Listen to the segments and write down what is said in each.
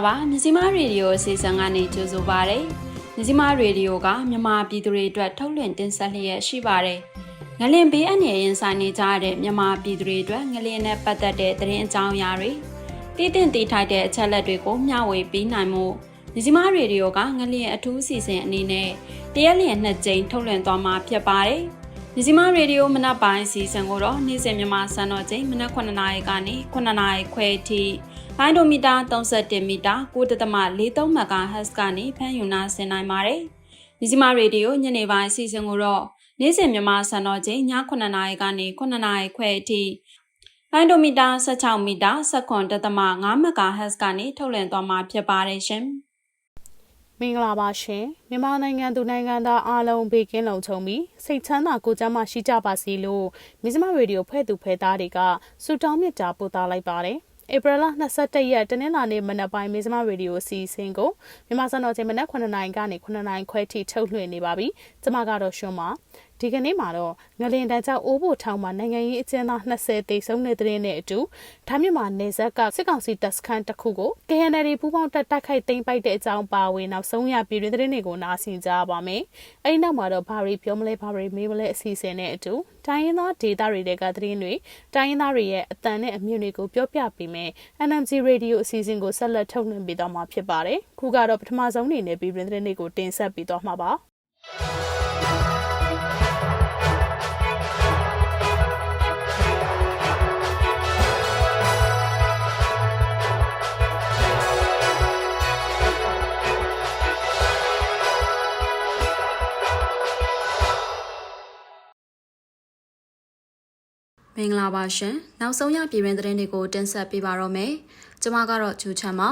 မင်္ဂလာပါမြစီမရေဒီယိုအစီအစဉ်ကနေကြိုဆိုပါရစေမြစီမရေဒီယိုကမြန်မာပြည်သူတွေအတွက်ထုတ်လွှင့်တင်ဆက်လျက်ရှိပါတယ်ငလင်ဘေးအန္တရာယ်ရင်ဆိုင်နေကြရတဲ့မြန်မာပြည်သူတွေအတွက်ငလင်နဲ့ပတ်သက်တဲ့သတင်းအကြောင်းအရာတွေတည်တင့်တည်ထိုက်တဲ့အချက်လက်တွေကိုမျှဝေပေးနိုင်မှုမြစီမရေဒီယိုကငလင်အထူးအစီအစဉ်အနေနဲ့တရက်လျင်နှစ်ကြိမ်ထုတ်လွှင့်သွားမှာဖြစ်ပါတယ်မြစီမရေဒီယိုမနက်ပိုင်းအစီအစဉ်ကိုတော့နေ့စဉ်မြန်မာစံတော်ချိန်မနက်9:00နာရီကနေ9:00နာရီခွဲအထိ လိုင်းဒိုမီတာ31မီတာ9.43 MHz ကနေဖမ်းယူနာဆင်နိုင်ပါတယ်။မြစီမရေဒီယိုညနေပိုင်းအစီအစဉ်ကိုတော့နေ့စဉ်မြန်မာစံတော်ချိန်ည9:00နာရီကနေ9:00နာရီခွဲအထိလိုင်းဒိုမီတာ16မီတာ7.5 MHz ကနေထုတ်လွှင့်သွားမှာဖြစ်ပါတယ်ရှင်။မင်္ဂလာပါရှင်မြန်မာနိုင်ငံသူနိုင်ငံသားအားလုံးဘေးကင်းလုံခြုံပြီးစိတ်ချမ်းသာကိုယ်ကျန်းမာရှိကြပါစေလို့မြစမရေဒီယိုဖွဲ့သူဖွဲ့သားတွေကဆုတောင်းမေတ္တာပို့သလိုက်ပါတယ် ဧပြီလ22ရက်တနင်္လာနေ့မနက်ပိုင်းမေဇမရေဒီယိုအစီအစဉ်ကိုမြန်မာစံတော်ချိန်မနက်9:00နာရီကနေ9:00နာရီခွဲထိထုတ်လွှင့်နေပါပြီ။ကျွန်မကတော့ရှွန်းပါ ဒီကနေ့မှာတော့ငလင်တန်းကြောင့်အိုးဖို့ထောင်မှာနိုင်ငံရေးအကျဉ်းသား20တိတ်ဆုံးတဲ့တဲ့နဲ့အတူဓာမြမှာနေဆက်ကစစ်ကောင်စီတပ်စခန်းတစ်ခုကို KNL ပူးပေါင်းတပ်တိုက်ခိုက်သိမ်းပိုက်တဲ့အကြောင်းပါဝင်နောက်ဆုံးရပြည်တွင်တဲ့တွေကိုနားဆင်ကြပါမယ်။အဲဒီနောက်မှာတော့ဘာရီပြောမလဲဘာရီမေးမလဲအစီအစဉ်နဲ့အတူတိုင်းရင်းသားဒေသတွေကသတင်းတွေတိုင်းရင်းသားတွေရဲ့အတန်နဲ့အမြင့်တွေကိုပြောပြပေးမယ် NMG Radio အစီအစဉ်ကိုဆက်လက်ထုတ်လွှင့်ပေးသွားမှာဖြစ်ပါတယ်။ခုကတော့ပထမဆုံးအနေနဲ့ပြည်တွင်တဲ့တွေကိုတင်ဆက်ပေးသွားမှာပါ။ င်္ဂလာပါရှင်နောက်ဆုံးရပြည်တွင်သတင်းတွေကိုတင်ဆက်ပေးပါတော့မယ်ကျွန်မကတော့ဂျူချန်ပါ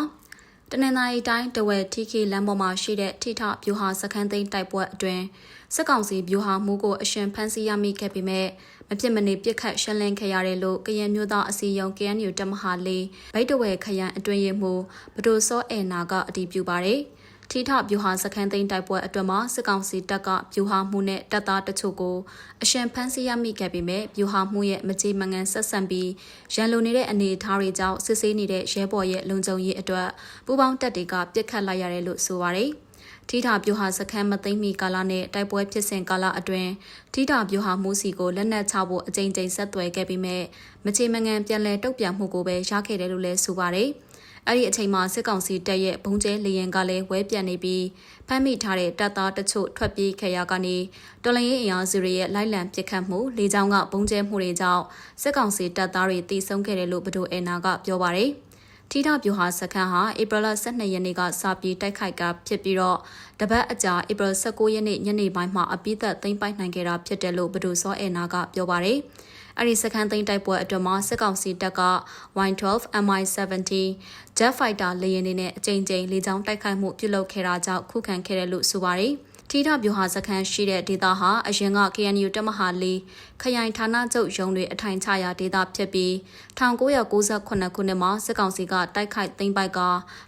တနင်္သာရီတိုင်းတဝက်ထီခီလမ်းပေါ်မှာရှိတဲ့ထိထဗျူဟာစခန်းသိမ်းတိုက်ပွဲအတွင်းစစ်ကောင်စီဗျူဟာမှုကိုအရှင်ဖမ်းဆီးရမိခဲ့ပေမဲ့မဖြစ်မနေပြစ်ခတ်ရှင်းလင်းခဲ့ရတယ်လို့ကရင်မျိုးသားအစည်းအရုံး KNU တမဟာလေးဗိတ်တဝဲခရိုင်အတွင်းရေးမှူးဘဒိုစောအေနာကအတည်ပြုပါတယ်။ ထိထဗျူဟာစခန်းသိမ်းတိုက်ပွဲအတွင်းမှာစစ်ကောင်စီတပ်ကဗျူဟာမှုနဲ့တပ်သားတချို့ကိုအရှင်ဖမ်းဆီးရမိခဲ့ပေမဲ့ဗျူဟာမှုရဲ့မကြေမငန်ဆက်ဆံပြီးရန်လိုနေတဲ့အနေအထားတွေကြောင့်စစ်ဆေးနေတဲ့ရဲဘော်ရဲ့လုံခြုံရေးအတွက်ပူးပေါင်းတပ်တွေကပြစ်ခတ်လိုက်ရတယ်လို့ဆိုပါတယ်။ထိထဗျူဟာစခန်းမသိမ်းမီကာလနဲ့တိုက်ပွဲဖြစ်စဉ်ကာလအတွင်းထိထဗျူဟာမှုစီကိုလက်နက်ချဖို့အကြိမ်ကြိမ်ဆက်သွယ်ခဲ့ပြီးမဲ့မချေမငန်ပြန်လည်တုတ်ပြန်မှုကိုပဲရခဲ့တယ်လို့လည်းဆိုပါတယ်။ အဲ့ဒီအချိန်မှာစစ်ကောင်စီတပ်ရဲ့ဘုံကျဲလေရင်ကလည်းဝဲပြန်နေပြီးဖမ်းမိထားတဲ့တပ်သားတချို့ထွက်ပြေးခဲ့ရကနေတော်လရင်အင်အားစုတွေရဲ့လိုက်လံပစ်ခတ်မှုလေကြောင်းကဘုံကျဲမှုတွေကြောင့်စစ်ကောင်စီတပ်သားတွေတီဆုံးခဲ့တယ်လို့ဗဒိုအေနာကပြောပါတယ်ထီထပြူဟာစခန်းဟာဧပြီလ12ရက်နေ့ကစပြီးတိုက်ခိုက်ကဖြစ်ပြီးတော့တပတ်အကြာဧပြီ19ရက်နေ့ညနေပိုင်းမှာအပိသက်သိမ်းပိုက်နိုင်ခဲ့တာဖြစ်တယ်လို့ဗဒိုစောအေနာကပြောပါတယ်။ အဲ့ဒီစခန်းသိမ်းတိုက်ပွဲအတွင်းမှာစစ်ကောင်စီတပ်က Y12 MI70 Jet Fighter လေယာဉ်တွေနဲ့အကြိမ်ကြိမ်လေကြောင်းတိုက်ခိုက်မှုပြုလုပ်ခဲ့တာကြောင့်ခုခံခဲ့တယ်လို့ဆိုပါတယ်။ ထိထဗျူဟာစခန်းရှိတဲ့ဒေသဟာအရင်က KNU တမဟာလေးခရိုင်ဌာနချုပ်ရုံးတွေအထိုင်ချရာဒေသဖြစ်ပြီး1998ခုနှစ်မှာစစ်ကောင်စီကတိုက်ခိုက်သိမ်းပိုက်က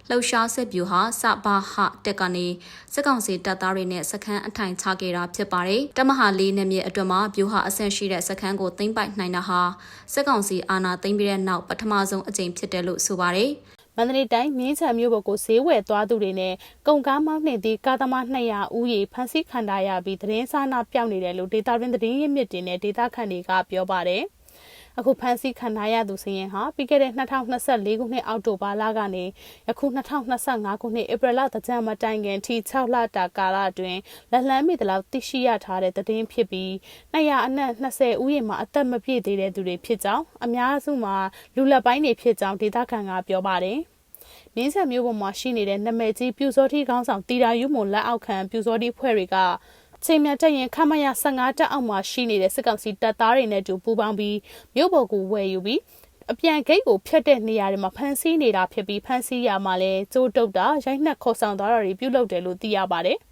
လှုပ်ရှားစစ်ဗျူဟာစဘာဟတက်ကနေစစ်ကောင်စီတပ်သားတွေနဲ့စခန်းအထိုင်ချခဲ့တာဖြစ်ပါတယ်။တမဟာလေးနဲ့မြေအတွင်းမှာဗျူဟာအဆင့်ရှိတဲ့စခန်းကိုသိမ်းပိုက်နိုင်တာဟာစစ်ကောင်စီအာဏာသိမ်းပြီးတဲ့နောက်ပထမဆုံးအကြိမ်ဖြစ်တယ်လို့ဆိုပါတယ်။ န္တလေးတိုင်းမြင်းချံမြို့ပေါ်ကိုဈေးဝယ်သွားသူတွေနဲ့ကုန်ကားမောင်းနှင်သည့်ကားသမား200ဦးရေဖမ်းဆီးခံထားရပြီးသတင်းစာနာပြောင်းနေတယ်လို့ဒေတာရင်းသတင်းရင်းမြစ်တင်တဲ့ဒေတာခန့်တွေကပြောပါတယ်။အခုဖမ်းဆီးခံထားရသူစရင်ဟာပြီးခဲ့တဲ့2024ခုနှစ်အောက်တိုဘာလကနေယခု2025ခုနှစ်ဧပြီလတကြံမတိုင်ခင်ထိ6လတာကာလအတွင်းလက်လန်းမိသလောက်သိရှိရထားတဲ့သတင်းဖြစ်ပြီး200အနက်20ဦးရေမှာအသက်မပြည့်သေးတဲ့သူတွေဖြစ်ကြောင်းအများစုမှာလူလက်ပိုင်းတွေဖြစ်ကြောင်းဒေသခံကပြောပါတယ် မင်းဆက်မျိုးပေါ်မှာရှိနေတဲ့နာမည်ကြီးပြူစောတိခေါင်းဆောင်တီတာယူမွန်လက်အောက်ခံပြူစောတိဖွဲ့တွေကချိန်မြတက်ရင်ခမရ15တက်အောက်မှာရှိနေတဲ့စစ်ကောင်စီတပ်သားတွေနဲ့တူပူးပေါင်းပြီးမြို့ပေါ်ကိုဝယ်ယူပြီးအပြန်ဂိတ်ကိုဖျက်တဲ့နေရာတွေမှာဖမ်းဆီးနေတာဖြစ်ပြီးဖမ်းဆီးရမှာလဲကျိုးတုတ်တာရိုက်နှက်ခေါ်ဆောင်သွားတာတွေပြုလုပ်တယ်လို့သိရပါတယ်။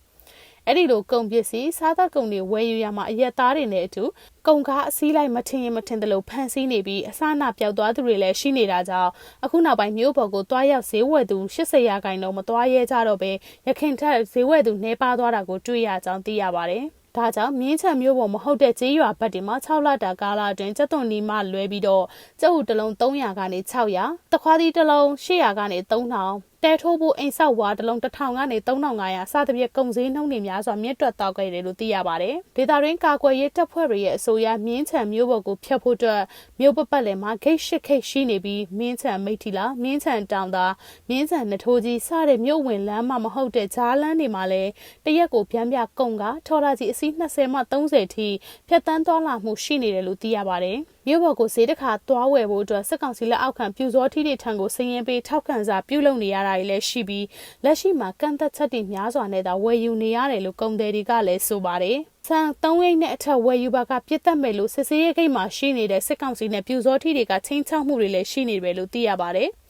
အဲ့ဒီလိုကုန်ပစ္စည်းစားသောက်ကုန်တွေဝယ်ယူရမှာအရက်သားတွေနဲ့အတူကုန်ကားအစည်းလိုက်မထင်ရင်မထင်သလိုဖန်ဆီးနေပြီးအစအနပျောက်သွားသူတွေလည်းရှိနေတာကြောင့်အခုနောက်ပိုင်းမြို့ပေါ်ကိုတွားရောက်ဈေးဝယ်သူ80ရာခိုင်နှုန်းမတွားရဲကြတော့ပဲရခင်ထက်ဈေးဝယ်သူနှဲပါသွားတာကိုတွေ့ရကြောင်းသိရပါတယ်။ဒါကြောင့်မြင်းချံမျိုးပေါ်မဟုတ်တဲ့ကျေးရွာဘက်တွေမှာ6လတာကာလအတွင်းကျက်သွန်နီမှလွဲပြီးတော့ကျုပ်တလုံး300ကနေ600တခွားသီးတလုံး800ကနေ3000တဲထိုးဖို့အိမ်ဆောက်ဝါတစ်လုံး1000ကနေ3500စသဖြင့်ကုန်စည်နှုန်းတွေများစွာမြင့်တက်သွားခဲ့တယ်လို့သိရပါတယ်။ဒေတာရင်းကာကွယ်ရေးတပ်ဖွဲ့တွေရဲ့အဆိုအရမြင်းချံမျိုးပေါ်ကိုဖျက်ဖို့အတွက်မျိုးပပတ်လည်မှာဂိတ်ရှစ်ခိတ်ရှိနေပြီးမြင်းချံမိထီလာမြင်းချံတောင်သာမြင်းချံနထိုးကြီးစတဲ့မြို့ဝင်လမ်းမှာမဟုတ်တဲ့ဂျားလမ်းတွေမှာလည်းတရက်ကိုဗျမ်းပြကုန်ကထော်လာကြီးအစီး20မှ30ထိဖြတ်တန်းသွားလာမှုရှိနေတယ်လို့သိရပါတယ်။ မြို့ပေါ်ကိုဈေးတစ်ခါသွားဝယ်ဖို့အတွက်စစ်ကောင်စီလက်အောက်ခံပြူစောထီးတွေထံကိုစည်ရင်ပေးထောက်ခံစာပြုလုပ်နေရတာတွေလည်းရှိပြီးလက်ရှိမှာကန့်သက်ချက်တွေများစွာနဲ့သာဝယ်ယူနေရတယ်လို့ကုန်သည်တွေကလည်းဆိုပါတယ်။ဆန်၃ရိတ်နဲ့အထက်ဝယ်ယူပါကပြစ်တက်မယ်လို့စစ်စေးရေးဂိတ်မှာရှိနေတဲ့စစ်ကောင်စီနဲ့ပြူစောထီးတွေကချင်းချောက်မှုတွေလည်းရှိနေတယ်လို့သိရပါတယ်။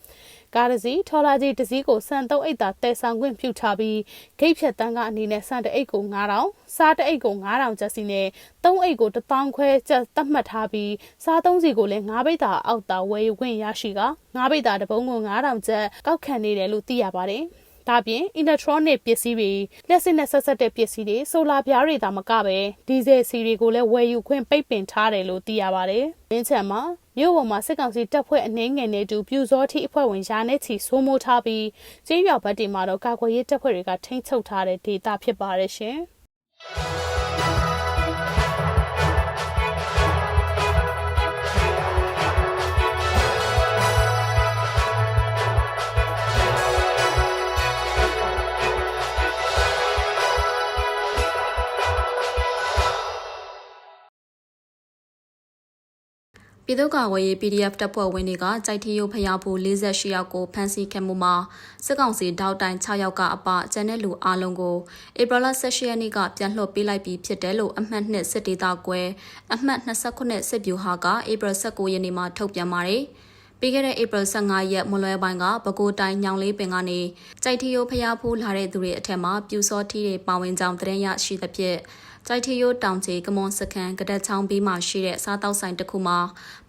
ကားတစ်စီးထော်လာကြီးတစ်စီးကိုစံသုံးအိတ်သာတဲဆောင်ခွင့်ပြုထားပြီးဂိတ်ဖြတ်တန်းကအနေနဲ့စံတအိတ်ကို9000စားတအိတ်ကို9000ကျပ်စီနဲ့သုံးအိတ်ကို1000ခွဲကျပ်သတ်မှတ်ထားပြီးစားသုံးစီကိုလည်း9ပိတ်တာအောက်တာဝယ်ယူခွင့်ရရှိက9ပိတ်တာတစ်ပုံးကို9000ကျပ်ကောက်ခံနေတယ်လို့သိရပါတယ်။ ဒါပြင် electronic ပစ္စည်းတွေလက်စစ်နဲ့ဆက်ဆက်တဲ့ပစ္စည်းတွေဆိုလာပြားတွေသာမကပဲဒီဇယ်စီတွေကိုလည်းဝယ်ယူခွင့်ပိတ်ပင်ထားတယ်လို့သိရပါတယ်။ရင်းချံမှာမြို့ပေါ်မှာစစ်ကောင်စီတပ်ဖွဲ့အနှင်းငယ်နဲ့တူပြူစောထိအဖွဲ့ဝင်ရာနဲ့ချီစိုးမိုးထားပြီးကျေးရွာဘက်တွေမှာတော့ကာကွယ်ရေးတပ်ဖွဲ့တွေကထိန်းချုပ်ထားတဲ့ဒေသဖြစ်ပါတယ်ရှင်။ ပြည်သူ့ကာကွယ်ရေး PDF တပ်ဖွဲ့ဝင်တွေကကြိုက်ထီရုပ်ဖျားဖို့48ယောက်ကိုဖမ်းဆီးခဲ့မှုမှာစစ်ကောင်စီတောက်တိုင်6ယောက်ကအပကျန်တဲ့လူအလုံးကိုဧပြီလ18ရက်နေ့ကပြန်လွှတ်ပေးလိုက်ပြီးဖြစ်တယ်လို့အမှတ်2စစ်ဒေသကွဲအမှတ်29စစ်ဗျူဟာကဧပြီ19ရက်နေ့မှာထုတ်ပြန်ပါတယ်။ပြီးခဲ့တဲ့ဧပြီ15ရက်မလွဲပိုင်းကပဲခူးတိုင်းညောင်လေးပင်ကနေကြိုက်ထီရုပ်ဖျားဖို့လာတဲ့သူတွေအထက်မှာပြူစောထီတွေပါဝင်ကြောင်းသတင်းရရှိသဖြင့် ကြိုက်ထီရိုးတောင်ကြီးကမွန်စခန်းကဒက်ချောင်းပြီးမှရှိတဲ့စားတောက်ဆိုင်တစ်ခုမှာ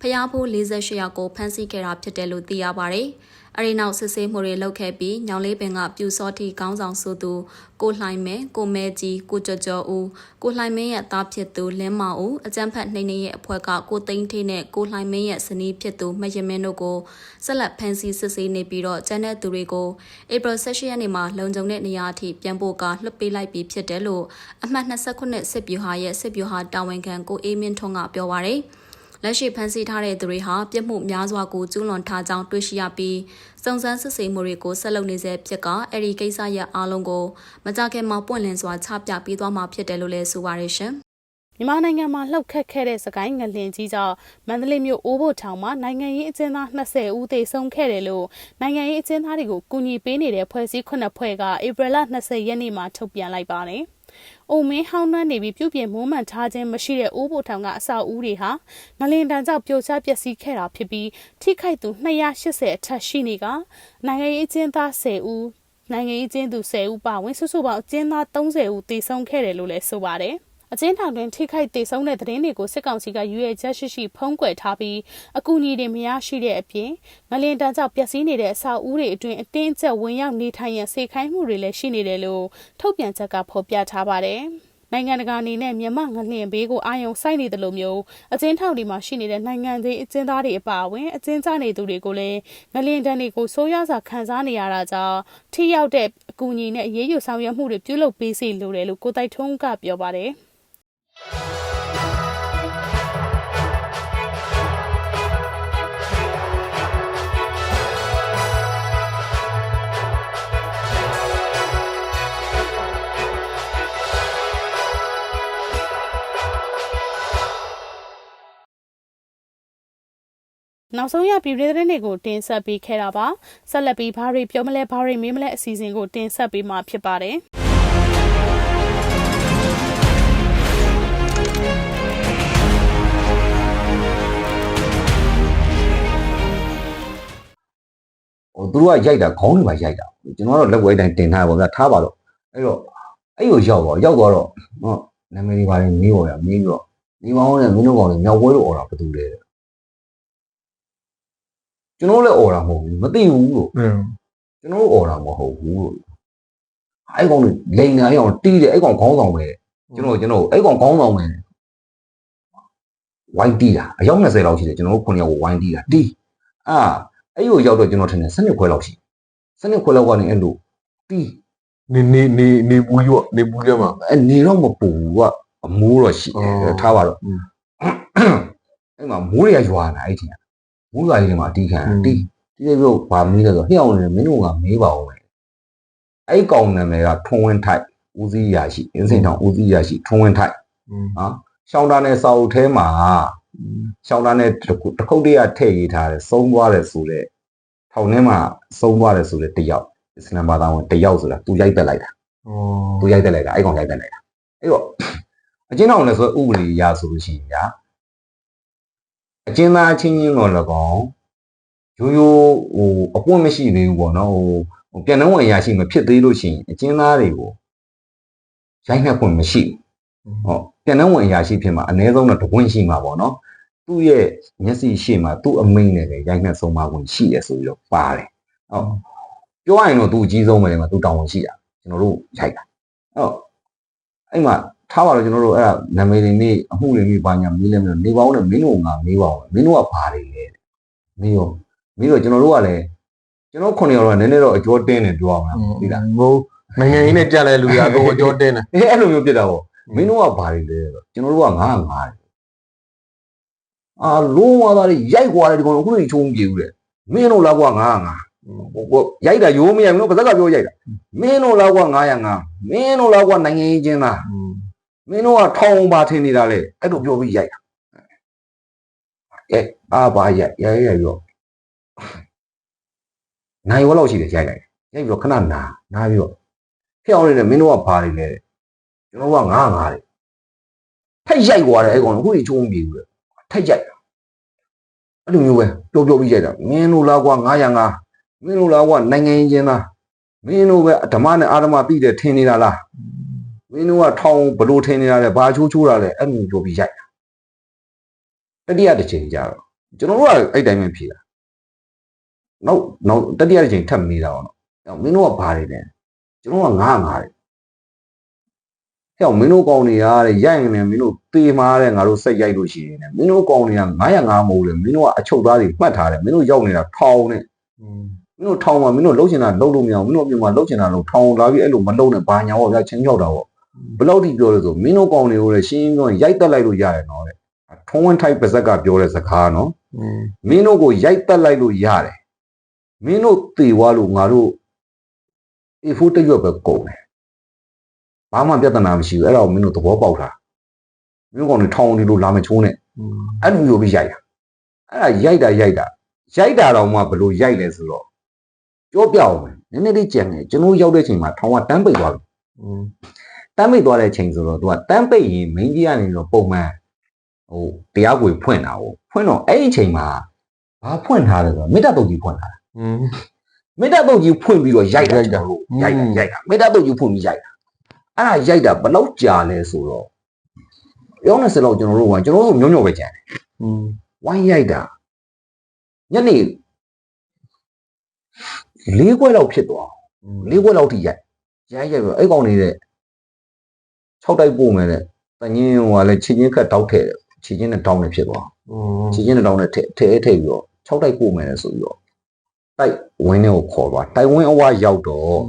ဖျားဖိုး48ယောက်ကိုဖမ်းဆီးခဲ့တာဖြစ်တယ်လို့သိရပါဗျ။ အရီနောက်စစ်ဆေးမှုတွေလုပ်ခဲ့ပြီးညောင်လေးပင်ကပြူစောတိခေါင်းဆောင်ဆိုသူကိုလှိုင်မဲကိုမဲကြီးကိုကြော်ကြော်ဦးကိုလှိုင်မင်းရဲ့သားဖြစ်သူလင်းမောင်ဦးအကြမ်းဖက်နှိမ့်နေရဲ့အဖွဲ့ကကိုသိန်းထေးနဲ့ကိုလှိုင်မင်းရဲ့ဇနီးဖြစ်သူမယမင်းတို့ကိုဆက်လက်ဖမ်းဆီးစစ်ဆေးနေပြီးတော့ကျန်တဲ့သူတွေကိုဧပြီ16ရက်နေ့မှာလုံခြုံတဲ့နေရာအထိပြန်ပို့ကလွှတ်ပေးလိုက်ပြီးဖြစ်တယ်လို့အမှတ်29စစ်ဗျူဟာရဲ့စစ်ဗျူဟာတာဝန်ခံကိုအေးမင်းထွန်းကပြောပါရယ် လက်ရှိဖမ်းဆီးထားတဲ့သူတွေဟာပြစ်မှုများစွာကိုကျူးလွန်ထားကြောင်းတွေ့ရှိရပြီးစုံစမ်းစစ်ဆေးမှုတွေကိုဆက်လုပ်နေဆဲဖြစ်ကအဲ့ဒီကိစ္စရဲ့အားလုံးကိုမကြခင်မှာပွင့်လင်းစွာချပြပေးသွားမှာဖြစ်တယ်လို့လည်းဆိုပါရရှင်မြန်မာနိုင်ငံမှာလှုပ်ခတ်ခဲ့တဲ့စကိုင်းငလင်ကြီးကြောင့်မန္တလေးမြို့အိုးဘိုထောင်မှာနိုင်ငံရေးအကျဉ်းသား20ဦးသေဆုံးခဲ့တယ်လို့နိုင်ငံရေးအကျဉ်းသားတွေကိုကူညီပေးနေတဲ့ဖွဲ့စည်းခုနှစ်ဖွဲ့ကဧပြီလ20ရက်နေ့မှာထုတ်ပြန်လိုက်ပါတယ်။။ အုံမင်းဟောင်းနှမ်းနေပြီးပြုပြင်မွမ်းမံထားခြင်းမရှိတဲ့အိုးဘိုထောင်ကအဆောက်အဦတွေဟာငလင်တန်ကြောင့်ပြိုကျပျက်စီးခဲ့တာဖြစ်ပြီးထိခိုက်သူ280အထက်ရှိနေကနိုင်ငံရေးအကျဉ်းသား10ဦးနိုင်ငံရေးကျင်းသူ10ဦးပါဝင်စုစုပေါင်းအကျဉ်းသား30ဦးသေဆုံးခဲ့တယ်လို့လည်းဆိုပါတယ်။ အကျဉ်းထောင်တွင်ထိခိုက်ဒေဆုံးတဲ့သတင်းတွေကိုစစ်ကောင်စီကရွေချက်ရှိရှိဖုံးကွယ်ထားပြီးအကူအညီတွေမရရှိတဲ့အပြင်ငလင်တန်းကြောင့်ပျက်စီးနေတဲ့အဆောက်အဦတွေအတွင်းအတင်းအကျပ်ဝင်ရောက်နေထိုင်ရန်စေခိုင်းမှုတွေလည်းရှိနေတယ်လို့ထုတ်ပြန်ချက်ကဖော်ပြထားပါတယ်။နိုင်ငံတကာအနေနဲ့မြန်မာငလျင်ဘေးကိုအာရုံစိုက်နေတယ်လို့မျိုးအကျဉ်းထောင်တွေမှာရှိနေတဲ့နိုင်ငံသေးအကျဉ်းသားတွေအပါအဝင်အကျဉ်းချနေသူတွေကိုလည်းငလျင်တန်းတွေကိုဆိုးရွားစွာခံစားနေရတာကြောင့်ထိရောက်တဲ့အကူအညီနဲ့အရေးယူဆောင်ရွက်မှုတွေပြုလုပ်ပေးစီလိုတယ်လို့ကိုတိုက်ထုံးကပြောပါတယ်။ နောက်ဆုံးရပြည်ပြည်သတင်းတွေကိုတင်ဆက်ပေးခဲ့တာပါဆက်လက်ပြီးဘာတွေပြောမလဲဘာတွေမေးမလဲအစီအစဉ်ကိုတင်ဆက်ပေးမှာဖြစ်ပါတယ် သူတို့ကရိုက်တာခေါင်းတွေမှာရိုက်တာကျွန်တော်ကတော့လက်ဝဲတိုင်းတင်ထားပါဗျာထားပါတော့အဲ့တော့အဲ့ကိုရောက်တော့ရောက်တော့ဟောနာမည်တွေပါရင်မေးပေါ်ရမေးပြီးတော့ဒီမောင်းနဲ့မင်းတို့ကောင်တွေမြောက်ပွဲလို့អော်တာဘာတူလဲကျွန်တော်လည်းអော်တာမဟုတ်ဘူးမသိဘူးလို့ကျွန်တော်អော်တာမဟုတ်ဘူးလို့အဲ့ကောင်တွေလိန်နာရအောင်တီးတယ်အဲ့ကောင်ခေါင်းဆောင်ပဲကျွန်တော်ကျွန်တော်အဲ့ကောင်ခေါင်းဆောင်ပဲဝိုင်းတီးတာအယောက်20လောက်ရှိတယ်ကျွန်တော်တို့9ယောက်ကိုဝိုင်းတီးတာတီးအာ အဲ့ဒီကိုရောက်တော့ကျွန်တော်ထင်တယ်12ခွဲလောက်ရှိ12ခွဲလောက်ကနေအဲ့လိုပြီးနေနေနေနေဘူးရောနေဘူးရမှာအဲ့နေတော့မပူဘူးကအမိုးတော့ရှိတယ်ထားပါတော့အဲ့မှာမိုးတွေကရွာလာအဲ့ဒီကမိုးရွာလေးတွေမှာအတီးခံတီးတီးပြီးတော့ဗာမီးလဲဆိုဟဲ့အောင်လည်းမင်းတို့ကမေးပါဦးမယ်အဲ့ကောင်နာမည်ကထွန်းဝင်းထိုက်ဦးစည်းရရှိအင်းစင်တောင်ဦးစည်းရရှိထွန်းဝင်းထိုက်ဟာရှောင်းတာနဲ့စာအုပ်ထဲမှာ ရှောင်းတာနဲ့တစ်ခုတစ်ခုတည်းကထည့်ရေးထားတယ်သုံးသွားတယ်ဆိုတော့ထောင်ထဲမှာသုံးသွားတယ်ဆိုတော့တယောက်အစ္စလမ်ဘာသာဝင်တယောက်ဆိုတာသူရိုက်တက်လိုက်တာอ๋อသူရိုက်တက်လိုက်တာအဲ့ကောင်ရိုက်တက်လိုက်တာအဲ့တော့အကျဉ်းတော်လည်းဆိုဥပဒေအရဆိုလို့ရှိရင်ညာအကျဉ်းသားချင်းချင်းတော်လည်းကောင်းရိုးရိုးဟိုအပွင့်မရှိသေးဘူးပေါ့နော်ဟိုဟိုပြန်နှုံးဝင်ရရှိမဖြစ်သေးလို့ရှိရင်အကျဉ်းသားတွေကိုရိုက်နှက်ခွင့်မရှိဘူးဟော ပြန်နှံဝင်အရာရှိဖြစ်မှာအ ਨੇ ဆုံးတော့တကွင်းရှိမှာပေါ့နော်သူ့ရဲ့မျက်စိရှိမှာသူ့အမိန်နဲ့လည်းရိုက်နှက်ဆုံးမဝင်ရှိရဆိုပြီးတော့ပါတယ်ဟောပြောရရင်တော့သူအကြီးဆုံးပဲလေမှာသူတောင်းဝင်ရှိတာကျွန်တော်တို့ရိုက်တာဟောအဲ့မှာထားပါတော့ကျွန်တော်တို့အဲ့ဒါနာမည်တွေမေးအမှုတွေမေးပါညာမေးလဲမလို့နေပါဦးနဲ့မင်းတို့ကမေးပါဦးမင်းတို့ကဘာတွေလဲမေးရောမေးတော့ကျွန်တော်တို့ကလည်းကျွန်တော်ခုနှစ်ယောက်တော့နည်းနည်းတော့အကျော်တင်းတယ်ပြောရမှာသိလားဟိုနိုင်ငံရေးနဲ့ကြလဲလူရအကုန်အကျော်တင်းတယ်အဲအဲ့လိုမျိုးဖြစ်တာပေါ့ မင်းတို့ကဘာတွေလဲဆိုတော့ကျွန်တော်တို့ကငါးငါးတယ်အာလုံးဝသားတွေရိုက်ကွာတယ်ဒီကောင်အခုနေချုံပြေဦးတယ်မင်းတို့လားကွာငါးငါးဟိုကိုရိုက်တာရိုးမရမင်းတို့ပါဇက်ကပြောရိုက်တာမင်းတို့လားကွာ900ငါးမင်းတို့လားကွာနိုင်ငံရေးချင်းသားอืมမင်းတို့ကထောင်ပါထင်နေတာလေအဲ့လိုပြောပြီးရိုက်တာအဲအာဘာရိုက်ရိုက်ရိုက်ပြီးတော့နိုင်ဝက်လောက်ရှိတယ်ရိုက်လိုက်ရိုက်ပြီးတော့ခဏနာနာပြီးတော့ဖျောင်းနေတယ်မင်းတို့ကဘာတွေလဲ ကျွန်တော်ကငါးငါးတယ်ထိုက်ရိုက်သွားတယ်အဲ့ကောင်အခုကြီးချုံပြေဘူးလေထိုက်ရိုက်တာအဲ့လိုမျိုးပဲပျော်ပျော်ပြီးရိုက်တာမင်းတို့လားကွာ900ငါမင်းတို့လားကွာနိုင်ငံရေးချင်းသားမင်းတို့ပဲဓမ္မနဲ့အာဓမ္မပြီးတယ်ထင်နေတာလားမင်းတို့ကထောင်ဘလို့ထင်နေတာလဲဘာချိုးချိုးတာလဲအဲ့လိုပြောပြီးရိုက်တာတတိယတစ်ချိန်ကြာတော့ကျွန်တော်တို့ကအဲ့တိုင်းပဲဖြေတာနောက်နောက်တတိယတစ်ချိန်ထပ်မေးတာပေါ့နော်မင်းတို့ကဘာတွေလဲကျွန်တော်က900ငါတယ် ဟဲ့မင်းတို့ကောင်တွေကတဲ့ရိုက်နေမင်းတို့ပေမားတဲ့ငါတို့ဆက်ရိုက်လို့ရှိရင်မင်းတို့ကောင်တွေက905မဟုတ်လေမင်းတို့ကအချုပ်သားတွေမှတ်ထားတယ်မင်းတို့ရောက်နေတာထောင်နဲ့မင်းတို့ထောင်မှာမင်းတို့လှုပ်ချင်တာလှုပ်လို့မရအောင်မင်းတို့အပြင်မှာလှုပ်ချင်တာလှုပ်ထောင်လာပြီးအဲ့လိုမလှုပ်နဲ့ဘာညာပေါ့ဗျာချင်းချောက်တာပေါ့ဘလောက်ထိပြောလဲဆိုမင်းတို့ကောင်တွေကိုလည်းရှင်းရှင်းပြောရင်ရိုက်တက်လိုက်လို့ရတယ်နော်တဲ့ထုံးဝန်ထိုက်ပါဇက်ကပြောတဲ့စကားနော်မင်းတို့ကိုရိုက်တက်လိုက်လို့ရတယ်မင်းတို့တေွားလို့ငါတို့အေဖိုးတရွက်ပဲကုန်တယ် ဘာမှပြဿနာမရှိဘူးအဲ့ဒါကိုမင်းတို့သဘောပေါက်တာမျိုးကောင်တွေထောင်းနေလို့လာမချိုးနဲ့အဲ့လိုမျိုးပြီးရိုက်တာအဲ့ဒါရိုက်တာရိုက်တာရိုက်တာတော့မှဘလို့ရိုက်လဲဆိုတော့ကြောပြအောင်နည်းနည်းလေးကြံတယ်ကျွန်တော်ရောက်တဲ့ချိန်မှာထောင်းကတန်းပိတ်သွားပြီတန်းပိတ်သွားတဲ့ချိန်ဆိုတော့သူကတန်းပိတ်ရင်မင်းကြီးကနေတော့ပုံမှန်ဟိုတရားကိုဖွင့်တာဟိုဖွင့်တော့အဲ့ဒီချိန်မှာဘာဖွင့်ထားလဲဆိုတော့မေတ္တာပုတ်ကြီးဖွင့်ထားတာမေတ္တာပုတ်ကြီးဖွင့်ပြီးတော့ရိုက်တာရိုက်တာရိုက်တာမေတ္တာပုတ်ကြီးဖွင့်ပြီးရိုက်တာ အဲ့ဒါရိုက်တာဘလောက်ကြာလဲဆိုတော့ရောင်းနေစလောက်ကျွန်တော်တို့ကကျွန်တော်တို့ညောညောပဲကြံတယ်ဝိုင်းရိုက်တာညနေလေးခွဲလောက်ဖြစ်သွားလေးခွဲလောက်ထိရိုက်ရိုက်ရိုက်ပြီးအဲ့ကောင်နေတဲ့6တိုက်ပို့မယ်တဲ့တညင်းဟိုကလည်းခြေချင်းခတ်တောက်ထဲခြေချင်းနဲ့တောင်းနဲ့ဖြစ်သွားခြေချင်းနဲ့တောင်းနဲ့ထဲထဲထဲပြီးတော့6တိုက်ပို့မယ်တဲ့ဆိုပြီးတော့တိုက်ဝင်းတွေကိုခေါ်သွားတိုက်ဝင်းအဝရောက်တော့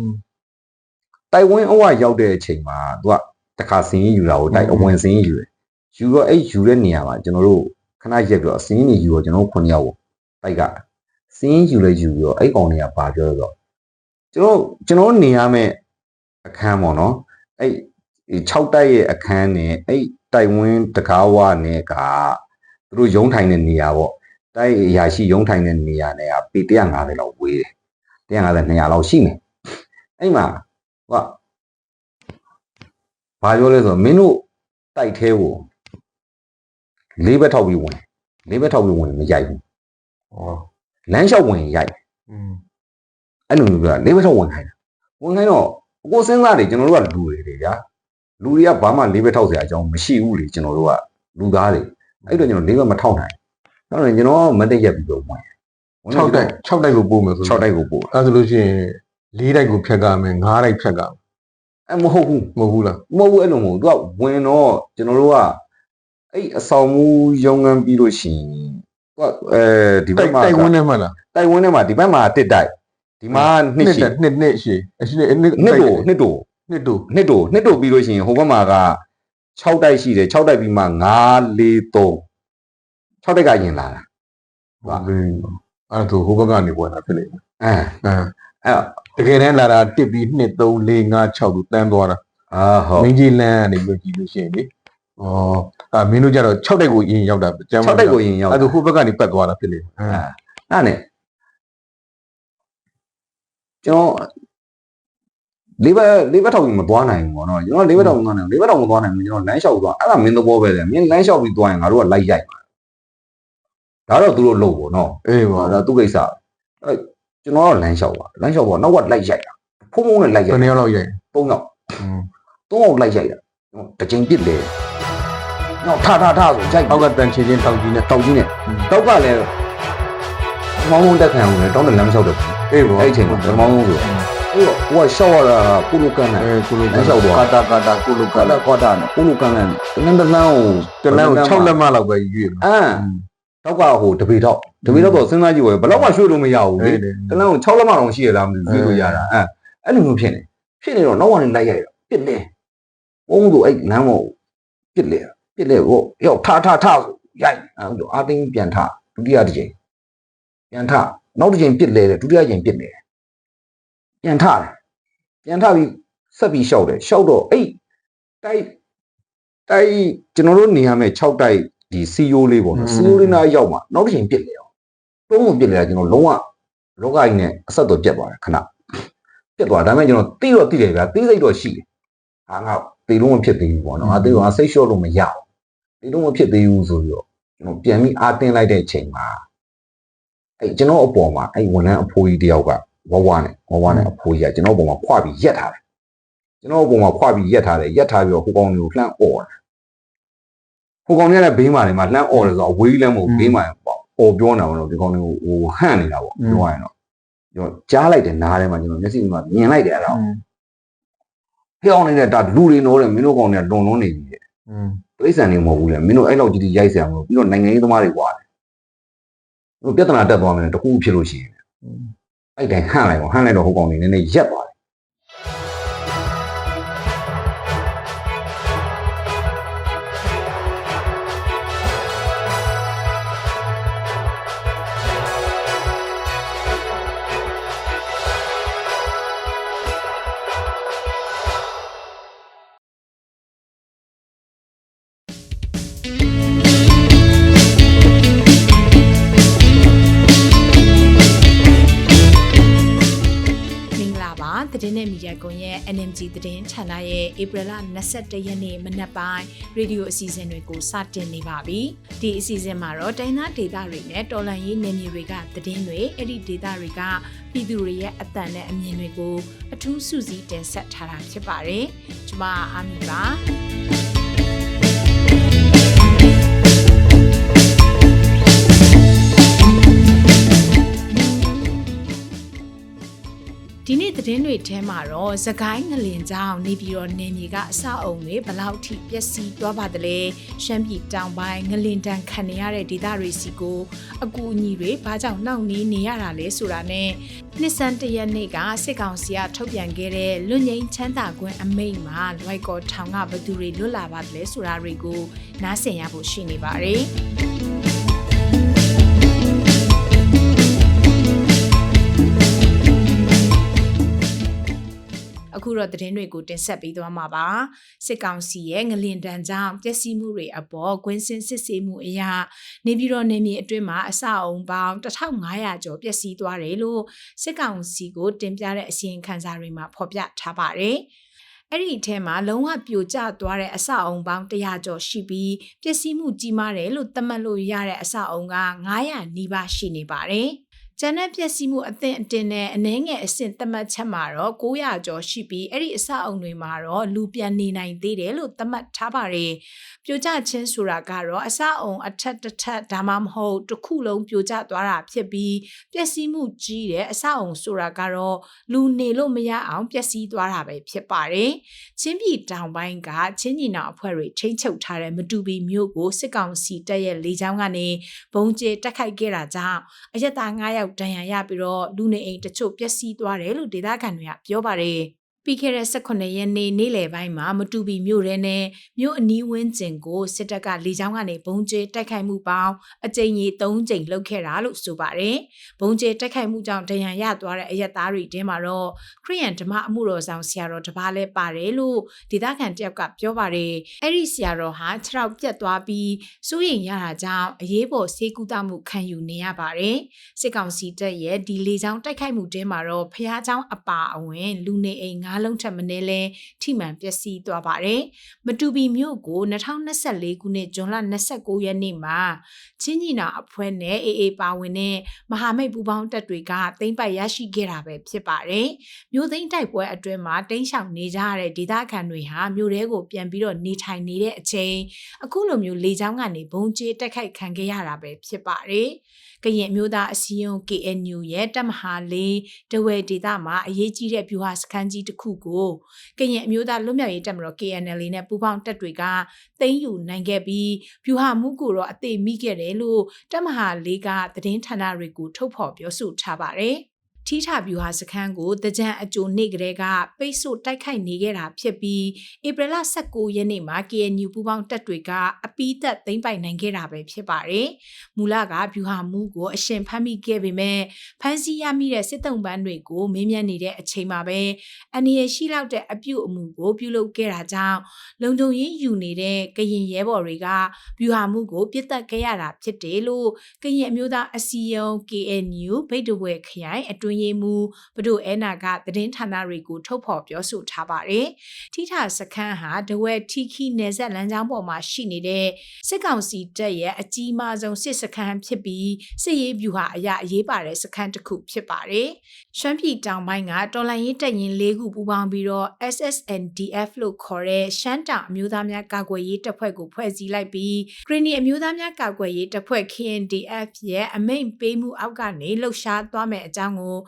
တိုက်ဝင်းအဝရောက်တဲ့အချိန်မှာသူကတခါစင်းရင်ယူတာကိုတိုက်အဝင်စင်းရင်ယူတယ်ယူတော့အဲ့ယူတဲ့နေရာမှာကျွန်တော်တို့ခဏရက်ပြီးတော့စင်းရင်ယူတော့ကျွန်တော်တို့9ယောက်ကိုတိုက်ကစင်းရင်ယူလဲယူပြီးတော့အဲ့ကောင်တွေကပါပြောတော့ကျွန်တော်ကျွန်တော်နေရမယ့်အခန်းပေါ့နော်အဲ့6တိုက်ရဲ့အခန်းနဲ့အဲ့တိုက်ဝင်းတကားဝနဲ့ကသူတို့ရုံးထိုင်တဲ့နေရာပေါ့တိုက်အရာရှိရုံးထိုင်တဲ့နေရာနဲ့ကပေ150လောက်ဝေးတယ်150 200လောက်ရှိမယ်အဲ့မှာဟို ကဘာပြောလဲဆိုတော့မင်းတို့တိုက်သေးကိုလေးဘက်ထောက်ပြီးဝင်လေးဘက်ထောက်ပြီးဝင်မရိုက်ဘူးဩလမ်းလျှောက်ဝင်ရိုက်อืมအဲ့လိုမျိုးပြောလေးဘက်ထောက်ဝင်ခိုင်းတာဝင်ခိုင်းတော့ကိုစဉ်းစားတယ်ကျွန်တော်တို့ကလူတွေတွေဗျာလူတွေကဘာမှလေးဘက်ထောက်စရာအကြောင်းမရှိဘူးလေကျွန်တော်တို့ကလူသားတွေအဲ့တော့ကျွန်တော်လေးဘက်မထောက်နိုင်နောက်တော့ကျွန်တော်မတက်ရက်ပြီးတော့ဝင်6တိုက်6တိုက်ကိုပို့မယ်ဆို6တိုက်ကိုပို့အဲဆိုလို့ရှိရင် 4တိုက်ကိုဖြတ်ကမယ်5တိုက်ဖြတ်ကမယ်အဲ့မဟုတ်ဘူးမဟုတ်ဘူးလားမဟုတ်ဘူးအဲ့လိုမဟုတ်ဘူးသူကဝင်တော့ကျွန်တော်တို့ကအဲ့အဆောင်မူရုံငန်းပြီးလို့ရှိရင်သူကအဲဒီဘတိုက်က်မှာတိုက်ဝန်းနဲ့မှတ်လားတိုက်ဝင်းထဲမှာဒီဘက်မှာတစ်တိုက်ဒီမှာနှစ်ရှိနှစ်နှစ်နှစ်ရှိအရှိနှစ်နှစ်တို့နှစ်တို့နှစ်တို့နှစ်တို့နှစ်တို့ပြီးလို့ရှိရင်ဟိုဘက်မှာက6တိုက်ရှိတယ်6တိုက်ပြီးမှ9 4 3 6တိုက်ကရင်လာတာဟုတ်ပြီအဲ့ဒါဟိုဘက်ကနေဝင်တာဖြစ်လိမ့်မယ်အဲအဲ အဲ့တကယ်တမ်းလာတာတစ်ပြီး2 3 4 5 6သူတန်းသွားတာအာဟုတ်မင်းကြီးလန်းကနေပြီးကြည့်လို့ရှိရင်လေဩအာမင်းတို့ကြတော့6တိုက်ကိုအရင်ရောက်တာကျမ်း6တိုက်ကိုရင်ရောက်အဲ့ဒါဟိုဘက်ကနေပတ်သွားတာဖြစ်လိမ့်မယ်အဲအဲ့နဲ့ကျွန်တော်လေးဘက်လေးဘက်ထောက်ပြီးမသွားနိုင်ဘူးပေါ့နော်ကျွန်တော်လေးဘက်ထောက်မသွားနိုင်ဘူးလေးဘက်ထောက်မသွားနိုင်ဘူးကျွန်တော်လမ်းလျှောက်သွားအဲ့ဒါမင်းသဘောပဲလေမင်းလမ်းလျှောက်ပြီးသွားရင်ငါတို့ကလိုက်ရိုက်မှာဒါတော့သူတို့လုပ်ပေါ့နော်အေးပါဟာဒါသူကိစ္စအဲ ကျွန်တော်ကလမ်းလျှောက်ပါလမ်းလျှောက်တော့နောက်ကလိုက်ရိုက်တာဖုံးဖုံးနဲ့လိုက်ဘရိုယ်က်နှစ်ယောက်လောက်ရိုက်သုံးယောက်อืมသုံးယောက်လိုက်ရိုက်တာတစ်ချိန်ပြစ်လေနောက်ထထထဆိုရိုက်အောက်ကတန်ချေချင်းတောက်ကြီးနဲ့တောက်ကြီးနဲ့တောက်ကလည်းမောင်းမောင်းတက်ခံအောင်လေတောင်းတဲ့လမ်းလျှောက်တယ်အေးပါအဲ့ဒီအချိန်မှာမောင်းမောင်းဆိုအဲ့တော့ဟိုကရှောက်ရတာကုလူကန်နဲ့အဲကုလိုလမ်းလျှောက်သွားကာတာကာတာကုလိုကကာလာတာကွာတာနဲ့ကုလူကန်နဲ့တလန်းတလန်းကိုတလန်းကို6လက်မလောက်ပဲရွေ့မှာအမ်တောက်ကဟိုတပေတော့ တပေတော့တော့စဉ်းစားကြည့်ပါဘယ်တော့မှရွှေ့လို့မရဘူးလေအေးလေတလန်းကို6လက်မတောင်ရှိရလားမသိဘူးရွှေ့လို့ရတာအဲအဲ့လိုမျိုးဖြစ်နေဖြစ်နေတော့နောက်ကနေလိုက်ရိုက်တော့ပြစ်လေဘုံတို့အဲ့လမ်းကိုပြစ်လေပြစ်လေဟိုရောက်ထထထဆိုရိုက်အဲ့လိုအာတင်းပြန်ထဒုတိယတစ်ချိန်ပြန်ထနောက်တစ်ချိန်ပြစ်လေတယ်ဒုတိယချိန်ပြစ်လေပြန်ထတယ်ပြန်ထပြီးဆက်ပြီးရှောက်တယ်ရှောက်တော့အဲ့တိုက်တိုက်ကျွန်တော်တို့နေရမယ်6တိုက်ဒီစီယိုလေးပေါ့နော်စီယိုလေးနားရောက်မှနောက်တစ်ချိန်ပြစ်လေအောင် တုံးကိုပြစ်လေတာကျွန်တော်လုံးဝလောကကြီးနဲ့အဆက်တော်ပြတ်သွားတယ်ခဏပြတ်သွားဒါပေမဲ့ကျွန်တော်တိတော့တိတယ်ဗျာတိစိတ်တော့ရှိတယ်ဟာငါတေလုံးမဖြစ်သေးဘူးပေါ့နော်အသေးတော့စိတ်လျှော့လို့မရဘူးတေလုံးမဖြစ်သေးဘူးဆိုပြီးတော့ကျွန်တော်ပြန်ပြီးအာတင်းလိုက်တဲ့ချိန်မှာအဲ့ကျွန်တော်အပေါ်မှာအဲ့ဝန်ထမ်းအဖိုးကြီးတယောက်ကဝဝနဲ့ဝဝနဲ့အဖိုးကြီးကကျွန်တော်အပေါ်မှာခွာပြီးရက်ထားတယ်ကျွန်တော်အပေါ်မှာခွာပြီးရက်ထားတယ်ရက်ထားပြီးတော့ဟိုကောင်တွေကိုလှမ်းអော်တယ်ဟိုကောင်တွေကလည်းဘေးမှာနေမှာလှမ်းអော်တယ်ဆိုတော့အဝေးကြီးလမ်းမဟုတ်ဘေးမှာပေါ့ អော်ပြောနေတာပေါ့နော်ဒီကောင်တွေကိုဟိုဟန့်နေတာပေါ့ပြောရရင်တော့ကျွန်တော်ကြားလိုက်တယ်နားထဲမှာကျွန်တော်မျက်စိမှာမြင်လိုက်တယ်အဲ့ဒါဖျောင်းနေတဲ့ဒါလူတွေနိုးတယ်မင်းတို့ကောင်တွေကလွန်လွန်းနေပြီတဲ့ อืม တိရစ္ဆာန်တွေမဟုတ်ဘူးလေမင်းတို့အဲ့လောက်ကြီးကြီးရိုက်ဆရာမလို့ပြီးတော့နိုင်ငံရေးသမားတွေကွာတယ်သူတို့ပြဿနာတက်သွားမယ်တခုဖြစ်လို့ရှိရင်အဲ့တိုင်းဟန့်လိုက်ပေါ့ဟန့်လိုက်တော့ဟိုကောင်တွေနည်းနည်းရက်သွား သတင်းနဲ့မီဒီယာကွန်ရဲ့ NMG သတင်းဌာနရဲ့ဧပြီလ22ရက်နေ့မနက်ပိုင်းရေဒီယိုအစီအစဉ်တွေကိုစတင်နေပါပြီဒီအစီအစဉ်မှာတော့တိုင်းသားဒေသတွေနဲ့တော်လန်ရေးနယ်မြေတွေကသတင်းတွေအဲ့ဒီဒေသတွေကပြည်သူတွေရဲ့အသံနဲ့အမြင်တွေကိုအထူးစုစည်းတင်ဆက်ထားတာဖြစ်ပါတယ်ကျွန်မအာမီပါ ဒီနေ့သတင်းတွေထဲမှာတော့သခိုင်းငလင်ကြောင့်နေပြည်တော်နယ်မြေကအဆောက်အုံတွေဘယ်လောက်ထိပျက်စီးသွားပါသလဲရှမ်းပြည်တောင်ပိုင်းငလင်တန်ခံနေရတဲ့ဒေသတွေစီကိုအကူအညီတွေဘာကြောင့်နှောင့်နှေးနေရတာလဲဆိုတာနဲ့နှစ်စန်းတရက်နေ့ကစစ်ကောင်စီကထုတ်ပြန်ခဲ့တဲ့လွတ်ငင်းချမ်းသာခွင့်အမိန့်မှာလွိုက်ကော်ထောင်ကဘယ်သူတွေလွတ်လာပါသလဲဆိုတာတွေကိုနားဆင်ရဖို့ရှိနေပါတယ် အခုတော့သတင်းတွေကိုတင်ဆက်ပေးသွားမှာပါစစ်ကောင်စီရဲ့ငလင်တန်ကြောင့်ပျက်စီးမှုတွေအပေါ်ကွင်းစင်စစ်ဆေးမှုအရနေပြည်တော်နယ်မြေအတွင်းမှာအဆောက်အုံပေါင်း1500ကျော်ပျက်စီးသွားတယ်လို့စစ်ကောင်စီကိုတင်ပြတဲ့အစီရင်ခံစာတွေမှာဖော်ပြထားပါတယ်အဲ့ဒီအထဲမှာလုံးဝပြိုကျသွားတဲ့အဆောက်အုံပေါင်း100ကျော်ရှိပြီးပျက်စီးမှုကြီးမားတယ်လို့သတ်မှတ်လို့ရတဲ့အဆောက်အုံက900နီးပါးရှိနေပါတယ်။ ကျန်တဲ့ပျက်စီးမှုအသင့်အတင်နဲ့အနှဲငယ်အဆင့်သတ်မှတ်ချက်မှာတော့900ကျော်ရှိပြီးအဲ့ဒီအဆောက်အုံတွေမှာတော့လူပြန်နေနိုင်သေးတယ်လို့သတ်မှတ်ထားပါတယ်။ပြိုကျခြင်းဆိုတာကတော့အဆောက်အုံအထက်တစ်ထပ်ဒါမှမဟုတ်တစ်ခုလုံးပြိုကျသွားတာဖြစ်ပြီးပျက်စီးမှုကြီးတဲ့အဆောက်အုံဆိုတာကတော့လူနေလို့မရအောင်ပျက်စီးသွားတာပဲဖြစ်ပါတယ်။ချင်းပြည်တောင်ပိုင်းကချင်းညီနောင်အဖွဲ့တွေထိမ့်ချုပ်ထားတဲ့မတူပီမြို့ကိုစစ်ကောင်စီတပ်ရဲ့လေကြောင်းကနေဘုံကျဲတက်ခိုက်ခဲ့တာကြောင့်အရက်သား9ယောက်ဒဏ်ရာရပြီးတော့လူနေအိမ်တချို့ပျက်စီးသွားတယ်လို့ဒေသခံတွေကပြောပါတယ် ပြီးခဲ့တဲ့18ရက်နေ့နေ့လယ်ပိုင်းမှာမတူပီမြို့ရဲနဲ့မြို့အနီးဝန်းကျင်ကိုစစ်တပ်ကလေကြောင်းကနေဘုံကျဲတိုက်ခိုက်မှုပေါင်းအကြိမ်ကြီး3ကြိမ်လုပ်ခဲ့တာလို့ဆိုပါတယ်။ဘုံကျဲတိုက်ခိုက်မှုကြောင့်ဒဏ်ရာရသွားတဲ့အရက်သားတွေတဲမှာတော့ခရီးယန်ဓမ္မအမှုတော်ဆောင်ဆရာတော်တစ်ပါးလဲပါတယ်လို့ဒေသခံတယောက်ကပြောပါတယ်။အဲ့ဒီဆရာတော်ဟာခြေထောက်ပြတ်သွားပြီးစိုးရိမ်ရတာကြောင့်အရေးပေါ်ဆေးကုသမှုခံယူနေရပါတယ်။စစ်ကောင်စီတပ်ရဲ့ဒီလေကြောင်းတိုက်ခိုက်မှုတဲမှာတော့ဖះเจ้าအပါအဝင်လူနေအိမ် ၅လုံးထက်မနည်းလဲထိမှန်ပျက်စီးသွားပါတယ်။မတူပီမြို့ကို2024ခုနှစ်ဇွန်လ29ရက်နေ့မှာချင်းညီနာအဖွဲ့နဲ့အေအေပါဝင်တဲ့မဟာမိတ်ပူးပေါင်းတပ်တွေကသိမ်းပိုက်ရရှိခဲ့တာပဲဖြစ်ပါတယ်။မြို့သိမ်းတိုက်ပွဲအတွင်းမှာတင်းရှောင်နေကြရတဲ့ဒေသခံတွေဟာမြို့ထဲကိုပြန်ပြီးတော့နေထိုင်နေတဲ့အချိန်အခုလိုမျိုးလေကြောင်းကနေဘုံကျဲတက်ခိုက်ခံခဲ့ရတာပဲဖြစ်ပါတယ်။ ကရင်မျိုးသားအစည်းအရုံး KNU ရဲ့တပ်မဟာလေးတဝဲဒေသမှာအရေးကြီးတဲ့ဗျူဟာစခန်းကြီးတစ်ခုကိုကရင်အမျိုးသားလွတ်မြောက်ရေးတပ်မတော် KNL နဲ့ပူးပေါင်းတပ်တွေကသိမ်းယူနိုင်ခဲ့ပြီးဗျူဟာမှုကိုတော့အသေးမိခဲ့တယ်လို့တပ်မဟာလေးကသတင်းဌာနတွေကိုထုတ်ဖော်ပြောဆိုထားပါတယ်။ ထိထဗျူဟာစခန်းကိုတကြံအကျိုနေ့ကလေးကပိတ်ဆို့တိုက်ခိုက်နေခဲ့တာဖြစ်ပြီးဧပြီလ19ရက်နေ့မှာ KNU ပူးပေါင်းတပ်တွေကအပီးသက်သိမ်းပိုက်နိုင်ခဲ့တာပဲဖြစ်ပါတယ်။မူလကဗျူဟာမှုကိုအရှင်ဖမ်းမိခဲ့ပေမဲ့ဖမ်းဆီးရမိတဲ့စစ်တုံးပန်းတွေကိုမေးမြန်းနေတဲ့အချိန်မှာပဲအနေရရှိလောက်တဲ့အပြုတ်အမှုကိုပြုလုပ်ခဲ့တာကြောင့်လုံခြုံရေးယူနေတဲ့ကရင်ရဲဘော်တွေကဗျူဟာမှုကိုပြစ်တက်ခဲ့ရတာဖြစ်တယ်လို့ကရင်အမျိုးသားအစည်းအရုံး KNU ဗိတ်တဝဲခရိုင်အတွင်းရေးမှူးဘဒိုအဲနာကသတင်းဌာနတွေကိုထုတ်ဖော်ပြောဆိုထားပါတယ်။ထိထာစခန်းဟာဒဝဲထီခီနယ်ဆက်လမ်းကြောင်းပေါ်မှာရှိနေတဲ့စစ်ကောင်စီတပ်ရဲ့အကြီးမားဆုံးစစ်စခန်းဖြစ်ပြီးစစ်ရေးဗျူဟာအရာအရေးပါတဲ့စခန်းတစ်ခုဖြစ်ပါတယ်။ရှမ်းပြည်တောင်ပိုင်းကတော်လိုင်းရေးတပ်ရင်း၄ခုပူးပေါင်းပြီးတော့ SSNDF လို့ခေါ်တဲ့ရှမ်းတောင်အမျိုးသားများကာကွယ်ရေးတပ်ဖွဲ့ကိုဖွဲ့စည်းလိုက်ပြီးဂရီနီအမျိုးသားများကာကွယ်ရေးတပ်ဖွဲ့ KNDF ရဲ့အမိန့်ပေးမှုအောက်ကနေလှုပ်ရှားသွားမယ့်အကြောင်းကို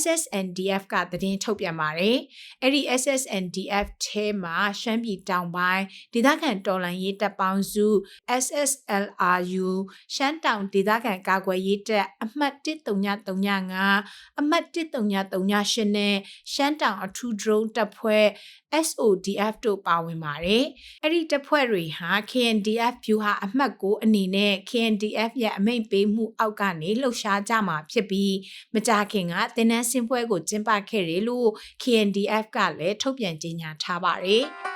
SSNDF ကသတင်းထုတ်ပြန်ပါတယ်။အဲ့ဒီ SSNDF ထဲမှာရှမ်းပြည်တောင်ပိုင်းဒေသခံတော်လှန်ရေးတပ်ပေါင်းစု SSLRU ရှမ်းတောင်ဒေသခံကာကွယ်ရေးတပ်အမှတ်13935အမှတ်13938နဲ့ရှမ်းတောင်အထူး drone တပ်ဖွဲ့ SODF တို့ပါဝင်ပါတယ်။အဲ့ဒီတပ်ဖွဲ့တွေဟာ KNDF ဗျူဟာအမှတ်ကိုအနေနဲ့ KNDF ရဲ့အမိန့်ပေးမှုအောက်ကနေလှုပ်ရှားကြမှာဖြစ်ပြီးမကြခင်ကတင်နန်းစင်ပွဲကိုကျင်းပခဲ့တယ်လို့ KNDF ကလည်းထုတ်ပြန်ကြေညာထားပါတယ်။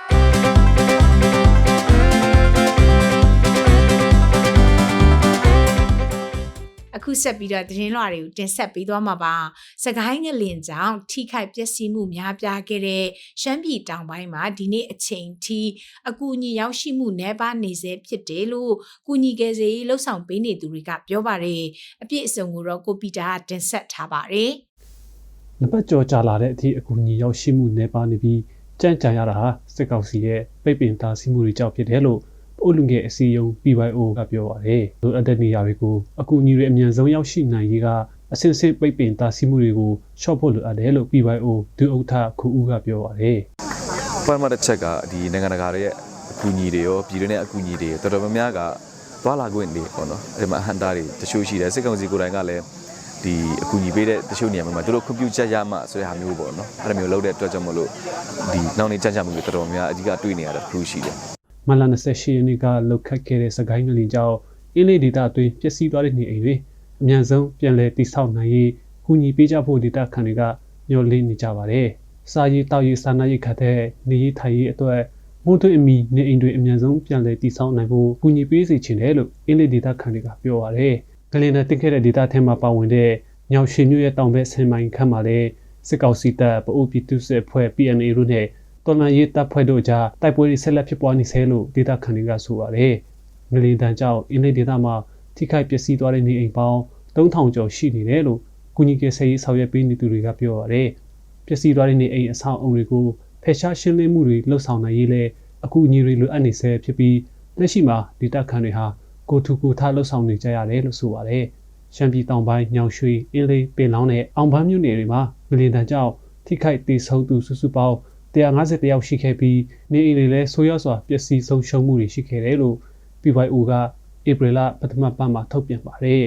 အခုဆက်ပြီးတော့သတင်းလွှာတွေကိုတင်ဆက်ပေးသွားမှာပါ။စကိုင်းငလင်ကြောင့်ထိခိုက်ပျက်စီးမှုများပြားခဲ့တဲ့ရှမ်းပြည်တောင်ပိုင်းမှာဒီနေ့အချိန်ထိအကူအညီရောက်ရှိမှုနှဲပါနေစေဖြစ်တယ်လို့ကုညီကယ်ဆယ်ရေးလှုပ်ဆောင်ပေးနေသူတွေကပြောပါတယ်။အပြည့်အစုံကိုတော့ကိုပီတာကတင်ဆက်ထားပါတယ်။နံပါတ်ကြော်ကြလာတဲ့အထိအကူအညီရောက်ရှိမှုနေပါနေပြီးကြံ့ကြံရတာဟာစစ်ကောင်စီရဲ့ပိတ်ပင်တားဆီးမှုတွေကြောင့်ဖြစ်တယ်လို့ ပို့လူငယ်အစည်းအရုံး PYO ကပြောပါတယ်။လိုအပ်တဲ့နေရာတွေကိုအကူအညီတွေအမြန်ဆုံးရောက်ရှိနိုင်ရေးကအစစ်စစ်ပိတ်ပင်တားဆီးမှုတွေကိုရှော့ဖို့လိုအပ်တယ်လို့ PYO ဒုဥက္ကဋ္ဌခူဦးကပြောပါတယ်။ပထမတစ်ချက်ကဒီနိုင်ငံတကာတွေရဲ့အကူအညီတွေရောပြည်တွင်းရဲ့အကူအညီတွေတော်တော်များများကသွားလာခွင့်တွေပေါ့နော်အဲ့ဒီမှာအဟန်တာတွေတချို့ရှိတယ်စစ်ကောင်စီကိုယ်တိုင်ကလည်းဒီအကူအညီပေးတဲ့တချို့နေရာမှာသူတို့ခွင့်ပြုချက်ရမှဆိုတဲ့ဟာမျိုးပေါ့နော်အဲ့လိုမျိုးလုပ်တဲ့အတွက်ကြောင့်မလို့ဒီနောက်နေကြကြမှုတွေတော်တော်များအဓိကတွေ့နေရတဲ့ခရူးရှိတယ် မလာ28ရက်နေ့ကလှုပ်ခတ်ခဲ့တဲ့စကိုင်းငလင်ကြောင့်အင်းလေးဒေတာအတွင်းပျက်စီးသွားတဲ့နေအိမ်တွေအမြန်ဆုံးပြန်လည်တည်ဆောက်နိုင်ရေးကူညီပေးကြဖို့ဒေတာခံတွေကမျှော်လင့်နေကြပါတယ်။စာရေးတောက်ရေးစာနာရေးခတ်တဲ့နေရေးထိုင်ရေးအတွက်မိုးသွင်းအမီနေအိမ်တွေအမြန်ဆုံးပြန်လည်တည်ဆောက်နိုင်ဖို့ကူညီပေးစီချင်တယ်လို့အင်းလေးဒေတာခံတွေကပြောပါတယ်။ဂလင်နဲ့တင်ခဲ့တဲ့ဒေတာထဲမှာပါဝင်တဲ့ညောင်ရှင်မြို့ရဲ့တောင်ဘက်ဆင်မိုင်ခန့်မှာလည်းစစ်ကောင်စီတပ်ပအိုပြည်သူ့စစ်အဖွဲ့ PNA တို့နဲ့ တော်လန်ရေးတပ်ဖွဲ့တို့ကြားတိုက်ပွဲတွေဆက်လက်ဖြစ်ပွားနေဆဲလို့ဒေတာခံတွေကဆိုပါတယ်။ငလင်တန်ကြောင့်အင်းလေးဒေတာမှာထိခိုက်ပျက်စီးသွားတဲ့နေအိမ်ပေါင်း3000ကျော်ရှိနေတယ်လို့ကုညီကယ်ဆယ်ရေးဆောင်ရွက်ပေးနေသူတွေကပြောပါတယ်။ပျက်စီးသွားတဲ့နေအိမ်အဆောင်အုံတွေကိုဖယ်ရှားရှင်းလင်းမှုတွေလှုပ်ဆောင်နိုင်ရေးလဲအကူအညီတွေလိုအပ်နေဆဲဖြစ်ပြီးလက်ရှိမှာဒေတာခံတွေဟာကိုထူကိုထားလှုပ်ဆောင်နေကြရတယ်လို့ဆိုပါတယ်။ရှမ်းပြည်တောင်ပိုင်းညောင်ရွှေအင်းလေးပင်လောင်းနဲ့အောင်ပန်းမြို့နယ်တွေမှာငလင်တန်ကြောင့်ထိခိုက်ဒေဆုံးသူစုစုပေါင်း 150တယောက်ရှိခဲ့ပြီးနေအိမ်တွေလည်းဆိုးရွားစွာပျက်စီးဆုံးရှုံးမှုတွေရှိခဲ့တယ်လို့ PYO ကဧပြီလပထမပတ်မှာထုတ်ပြန်ပါတယ်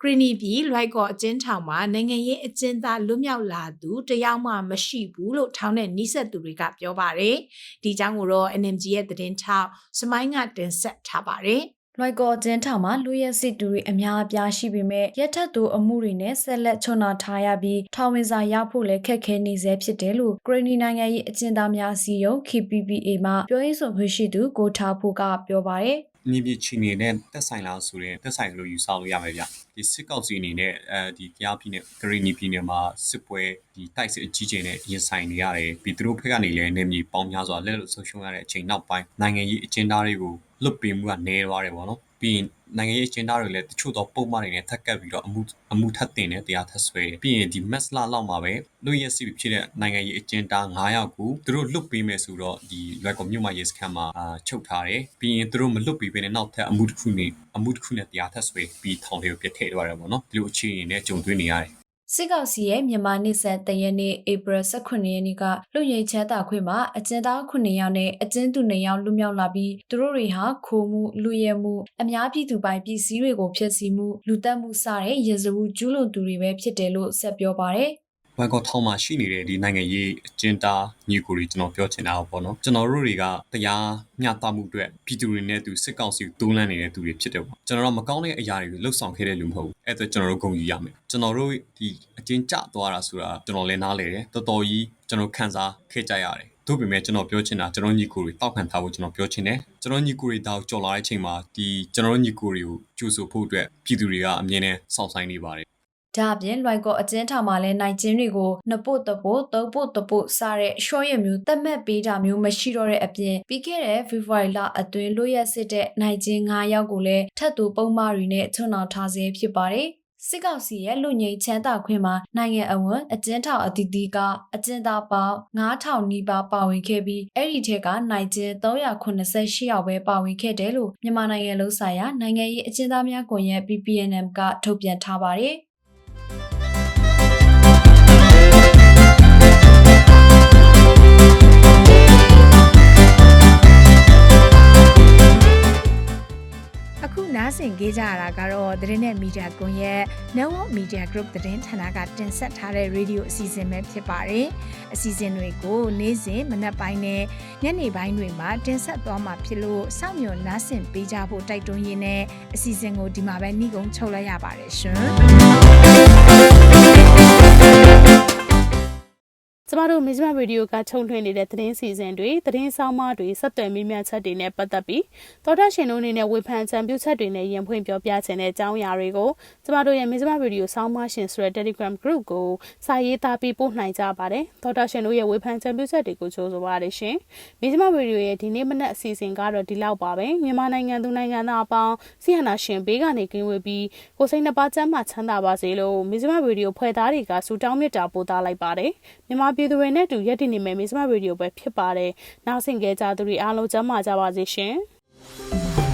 ကရီနီပြည်လွိုက်ကော့အကျဉ်းထောင်မှာနိုင်ငံရေးအကျဉ်းသားလွတ်မြောက်လာသူတယောက်မှမရှိဘူးလို့ထောင်နဲ့နှိဆက်သူတွေကပြောပါတယ်။ဒီအကြောင်းကိုတော့ NMG ရဲ့သတင်းထောက်စမိုင်းကတင်ဆက်ထားပါတယ်။ လွိုက်ကော်ကျင်းထောင်မှာလူရဲစစ်တူတွေအများအပြားရှိပေမဲ့ရက်ထက်သူအမှုတွေနဲ့ဆက်လက်ချွန်နာထားရပြီးထောင်ဝင်စာရဖို့လည်းခက်ခဲနေစေဖြစ်တယ်လို့ဂရနီနိုင်ငံရေးအကျဉ်းသားများစီယုံ KPPA မှပြောရေးဆိုခွင့်ရှိသူကိုထားဖို့ကပြောပါတယ်မြေပြချီနေနဲ့တက်ဆိုင်လားဆိုရင်တက်ဆိုင်လို့ယူဆလို့ရမယ်ဗျဒီစစ်ကောက်စီအနေနဲ့အဲဒီကြားပြည်နယ်ဂရီနီပြည်နယ်မှာစစ်ပွဲဒီတိုက်စစ်အကြီးကျယ်နဲ့ရင်ဆိုင်နေရတယ်ပြီးသူတို့ဖက်ကနေလည်းနေမြေပေါင်းများစွာလက်လွတ်ဆုံးရှုံးရတဲ့အချိန်နောက်ပိုင်းနိုင်ငံရေးအကျဉ်းသားတွေကို လွတ်ပေးမှုကနေသွားတယ်ပေါ့နော်ပြီးရင်နိုင်ငံရေးအကျဉ်းသားတွေလည်းတချို့တော့ပုံမှန်တွေနဲ့ထပ်ကပ်ပြီးတော့အမှုအမှုထပ်တင်တဲ့တရားထပ်ဆွဲတယ်ပြီးရင်ဒီ mass လာလောက်မှာပဲလူရဲစီဖြစ်တဲ့နိုင်ငံရေးအကျဉ်းသား9ယောက်ကိုသူတို့လွတ်ပေးမယ်ဆိုတော့ဒီလွိုက်ကော်မြို့မှာရေးစခန်းမှာအာချုပ်ထားတယ်ပြီးရင်သူတို့မလွတ်ပေးဘဲနဲ့နောက်ထပ်အမှုတစ်ခုနဲ့အမှုတစ်ခုနဲ့တရားထပ်ဆွဲပြီးထောင်တွေကိုပြစ်ထည့်သွားတယ်ပေါ့နော်ဒီလိုအခြေအနေနဲ့ကြုံတွေ့နေရတယ် စစ်ကောင်စီရဲ့မြန်မာနှစ်ဆက်တရက်နေ့ဧပြီ18ရက်နေ့ကလူရိတ်ချမ်းသာခွင့်မှာအကျဉ်းသား9ယောက်နဲ့အကျဉ်းသူ2ယောက်လွတ်မြောက်လာပြီးသူတို့တွေဟာခိုးမှုလူရဲမှုအများပြည်သူပိုင်ပစ္စည်းတွေကိုဖျက်ဆီးမှုလူတက်မှုစတဲ့ရဇဝကျူးလွန်သူတွေပဲဖြစ်တယ်လို့ဆက်ပြောပါတယ် ဘန်ကောက်ထောင်မှာရှိနေတဲ့ဒီနိုင်ငံရေးအကျဉ်းသားညီကိုတွေကျွန်တော်ပြောချင်တာပေါ့နော်ကျွန်တော်တို့တွေကတရားမျှတမှုအတွက်ပြည်သူတွေနဲ့သူစစ်ကောင်စီကိုတိုးလန့်နေတဲ့သူတွေဖြစ်တယ်ပေါ့ကျွန်တော်တို့မကောင်းတဲ့အရာတွေကိုလှုပ်ဆောင်ခဲ့တဲ့လူမဟုတ်ဘူးအဲ့ဒါကျွန်တော်တို့ဂုဏ်ယူရမယ်ကျွန်တော်တို့ဒီအကျဉ်းကျသွားတာဆိုတာကျွန်တော်လည်းနားလေတယ်တော်တော်ကြီးကျွန်တော်ခံစားခဲ့ကြရတယ်တို့ပေမဲ့ကျွန်တော်ပြောချင်တာကျွန်တော်ညီကိုတွေတောက်ခံထားဖို့ကျွန်တော်ပြောချင်တယ်ကျွန်တော်ညီကိုတွေတောက်ကြော်လာတဲ့အချိန်မှာဒီကျွန်တော်ညီကိုတွေကိုကြိုးဆိုဖို့အတွက်ပြည်သူတွေကအမြင်နဲ့စောင့်ဆိုင်နေပါတယ် ဒါအပြင်လွိုက်ကောအကျဉ်းထောင်မှာလည်းနိုင်ကျင်းတွေကိုနှစ်ပုတ်တပုတ်သုံးပုတ်တပုတ်စတဲ့ရှော့ရမျိုးတက်မှတ်ပေးတာမျိုးမရှိတော့တဲ့အပြင်ပြီးခဲ့တဲ့ February လအတွင်းလို့ရစစ်တဲ့နိုင်ကျင်း9ယောက်ကိုလည်းထပ်တူပုံမှားတွေနဲ့ချွန်တော်ထားစေဖြစ်ပါတယ်စစ်ကောင်စီရဲ့လူငိမ့်ချမ်းသာခွင့်မှာနိုင်ငံအဝန်းအကျဉ်းထောင်အသီးသီးကအကျဉ်းသားပေါင်း9000နီးပါးပါဝင်ခဲ့ပြီးအဲ့ဒီထက်ကနိုင်ကျင်း388ယောက်ပဲပါဝင်ခဲ့တယ်လို့မြန်မာနိုင်ငံလုံးဆိုင်ရာနိုင်ငံရေးအကျဉ်းသားများကွန်ရက် PPNM ကထုတ်ပြန်ထားပါတယ် နားဆင်ကြကြရတာကတော့သတင်းနဲ့မီဒီယာကွန်ရက် Network Media Group သတင်းဌာနကတင်ဆက်ထားတဲ့ရေဒီယိုအစီအစဉ်ပဲဖြစ်ပါတယ်။အစီအစဉ်တွေကိုနေ့စဉ်မနက်ပိုင်းနဲ့ညနေပိုင်းတွေမှာတင်ဆက်သွားမှာဖြစ်လို့စောင့်မျှော်နားဆင်ပေးကြဖို့တိုက်တွန်းရင်းနဲ့အစီအစဉ်ကိုဒီမှာပဲနှီးကုန်းချုပ်လိုက်ရပါတယ်ရှင်။ မတို့မစ္စမဗီဒီယိုကချုံထွင်နေတဲ့သတင်းစီစဉ်တွေသတင်းဆောင်မတွေဆက်သွယ်မိမြချက်တွေနဲ့ပတ်သက်ပြီးတော်တာရှင်တို့အနေနဲ့ဝေဖန်ချံပြုချက်တွေနဲ့ရင်ဖွင့်ပြောပြခြင်းတဲ့အကြောင်းအရာတွေကိုကျမတို့ရဲ့မစ္စမဗီဒီယိုဆောင်းမရှင်ဆိုတဲ့ Telegram group ကိုစာရေးသားပြီးပို့နိုင်ကြပါတယ်တော်တာရှင်တို့ရဲ့ဝေဖန်ချံပြုချက်တွေကိုကြိုဆိုပါရရှင်မစ္စမဗီဒီယိုရဲ့ဒီနေ့မနက်အစီအစဉ်ကတော့ဒီလောက်ပါပဲမြန်မာနိုင်ငံသူနိုင်ငံသားအပေါင်းဆီယနာရှင်ဘေးကနေကင်းဝေးပြီးကိုစိတ်နှပါချမ်းမှချမ်းသာပါစေလို့မစ္စမဗီဒီယိုဖွဲ့သားတွေကစူတောင်းမြတ်တာပို့သားလိုက်ပါတယ်မြန်မာပြည်သူတွေနဲ့အတူရက်တည်နေမယ်မစ္စမရေဒီယိုပဲဖြစ်ပါတယ်။နောက်ဆင်ကြကြသူတွေအားလုံးကျမ်းမာကြပါစေရှင်။